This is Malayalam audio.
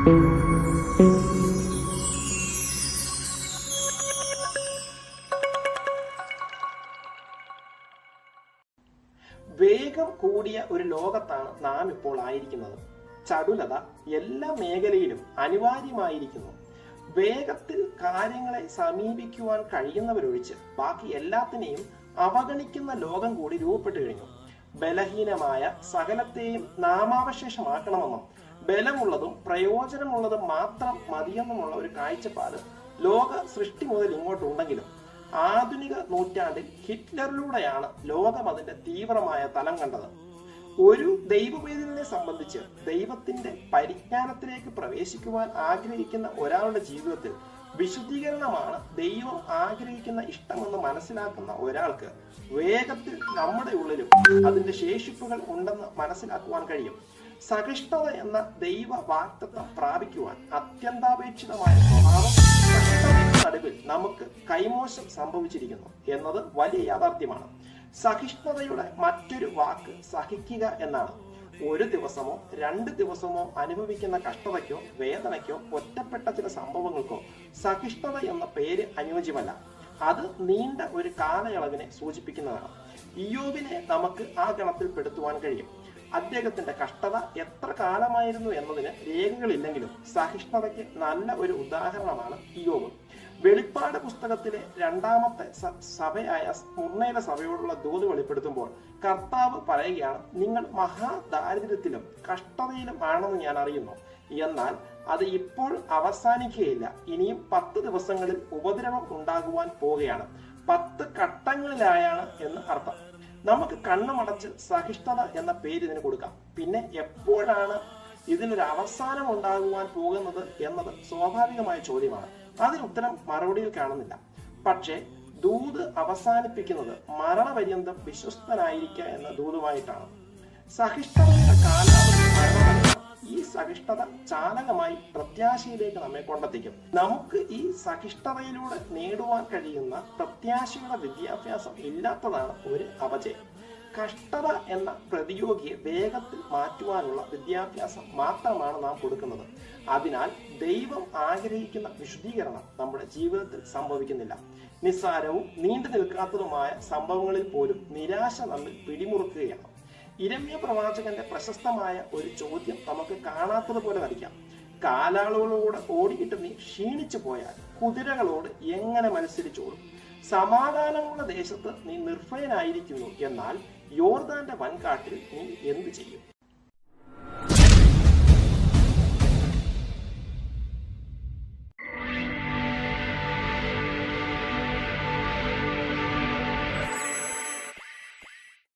വേഗം കൂടിയ ഒരു ലോകത്താണ് നാം ഇപ്പോൾ ആയിരിക്കുന്നത്. ചടുലത എല്ലാ മേഖലയിലും അനിവാര്യമായിരിക്കുന്നു. വേഗത്തിൽ കാര്യങ്ങളെ സമീപിക്കുവാൻ കഴിയുന്നവരൊഴിച്ച് ബാക്കി എല്ലാത്തിനെയും അവഗണിക്കുന്ന ലോകം കൂടി രൂപപ്പെട്ടു കഴിഞ്ഞു. ബലഹീനമായ സകലത്തെയും നാമാവശേഷമാക്കണമെന്നും ബലമുള്ളതും പ്രയോജനമുള്ളതും മാത്രം മതിയെന്നുമുള്ള ഒരു കാഴ്ചപ്പാട് ലോക സൃഷ്ടി മുതൽ ഇങ്ങോട്ടുണ്ടെങ്കിലും ആധുനിക നൂറ്റാണ്ടിൽ ഹിറ്റ്ലറിലൂടെയാണ് ലോകം അതിന്റെ തീവ്രമായ തലം കണ്ടത്. ഒരു ദൈവവേദനെ സംബന്ധിച്ച് ദൈവത്തിന്റെ പരിജ്ഞാനത്തിലേക്ക് പ്രവേശിക്കുവാൻ ആഗ്രഹിക്കുന്ന ഒരാളുടെ ജീവിതത്തിൽ വിശുദ്ധീകരണമാണ് ദൈവം ആഗ്രഹിക്കുന്ന ഇഷ്ടമെന്ന് മനസ്സിലാക്കുന്ന ഒരാൾക്ക് വേഗത്തിൽ നമ്മുടെ ഉള്ളിലും അതിന്റെ ശേഷിപ്പുകൾ ഉണ്ടെന്ന് മനസ്സിലാക്കുവാൻ കഴിയും. സഹിഷ്ണുത എന്ന ദൈവ വാക്തത്വം പ്രാപിക്കുവാൻ അത്യന്താപേക്ഷിതമായ സ്വഭാവം നടുവിൽ നമുക്ക് കൈമോശം സംഭവിച്ചിരിക്കുന്നു. എന്നത് വലിയ യാഥാർത്ഥ്യമാണ്. സഹിഷ്ണുതയുടെ മറ്റൊരു വാക്ക് സഹിക്കുക എന്നാണ്. ഒരു ദിവസമോ രണ്ട് ദിവസമോ അനുഭവിക്കുന്ന കഷ്ടതയ്ക്കോ വേദനയ്ക്കോ ഒറ്റപ്പെട്ട ചില സംഭവങ്ങൾക്കോ സഹിഷ്ണുത എന്ന പേര് അനുയോജ്യമല്ല. അത് നീണ്ട ഒരു കാലയളവിനെ സൂചിപ്പിക്കുന്നതാണ്. ഇയോബിനെ നമുക്ക് ആ ഗണത്തിൽ പെടുത്തുവാൻ കഴിയും. അദ്ദേഹത്തിന്റെ കഷ്ടത എത്ര കാലമായിരുന്നു എന്നതിന് രേഖകളില്ലെങ്കിലും സഹിഷ്ണുതയ്ക്ക് നല്ല ഒരു ഉദാഹരണമാണ് ഇയോബ് വെളിപ്പാട് പുസ്തകത്തിലെ രണ്ടാമത്തെ സഭയായ സ്മുർണയിലെ സഭയോടുള്ള ദൂത് വെളിപ്പെടുത്തുമ്പോൾ കർത്താവ് പറയുകയാണ് നിങ്ങൾ മഹാദാരിദ്ര്യത്തിലും കഷ്ടതയിലും ആണെന്ന് ഞാൻ അറിയുന്നു. എന്നാൽ അത് ഇപ്പോൾ അവസാനിക്കുകയില്ല. ഇനിയും പത്ത് ദിവസങ്ങളിൽ ഉപദ്രവം ഉണ്ടാകുവാൻ പോവുകയാണ്. പത്ത് ഘട്ടങ്ങളിലായാണ് എന്ന് അർത്ഥം. നമുക്ക് കണ്ണുമടച്ച് സഹിഷ്ണുത എന്ന പേര് ഇതിന് കൊടുക്കാം. പിന്നെ എപ്പോഴാണ് ഇതിനൊരു അവസാനം ഉണ്ടാകുവാൻ പോകുന്നത് എന്നത് സ്വാഭാവികമായ ചോദ്യമാണ്. അതിന് ഉത്തരം മറുപടിയിൽ കാണുന്നില്ല. പക്ഷേ ദൂത് അവസാനിപ്പിക്കുന്നത് മരണപര്യന്തം വിശ്വസ്തനായിരിക്കുക എന്ന ദൂതുമായിട്ടാണ്. സഹിഷ്ണുതയുടെ ഈ സഹിഷ്ണുത ചാലകമായി പ്രത്യാശയിലേക്ക് നമ്മെ കൊണ്ടെത്തിക്കും. നമുക്ക് ഈ സഹിഷ്ണുതയിലൂടെ നേടുവാൻ കഴിയുന്ന പ്രത്യാശയുടെ വിദ്യാഭ്യാസം ഇല്ലാത്തതാണ് ഒരു അപജയം. കഷ്ടത എന്ന പ്രതിയോഗിയെ വേഗത്തിൽ മാറ്റുവാനുള്ള വിദ്യാഭ്യാസം മാത്രമാണ് നാം കൊടുക്കുന്നത്. അതിനാൽ ദൈവം ആഗ്രഹിക്കുന്ന വിശുദ്ധീകരണം നമ്മുടെ ജീവിതത്തിൽ സംഭവിക്കുന്നില്ല. നിസ്സാരവും നീണ്ടു നിൽക്കാത്തതുമായ സംഭവങ്ങളിൽ പോലും നിരാശ നമ്മൾ പിടിമുറുക്കുകയാണ്. ഇരമ്യ പ്രവാചകന്റെ പ്രശസ്തമായ ഒരു ചോദ്യം നമുക്ക് കാണാത്തതുപോലെ നടിക്കാം കാലാളുകളോട് ഓടിയിട്ട് നീ ക്ഷീണിച്ചു പോയാൽ കുതിരകളോട് എങ്ങനെ മത്സരിച്ചോടും സമാധാനമുള്ള ദേശത്ത് നീ നിർഭയനായിരിക്കുന്നു. എന്നാൽ യോർദാന്റെ വൻകാട്ടിൽ നീ എന്തു ചെയ്യും?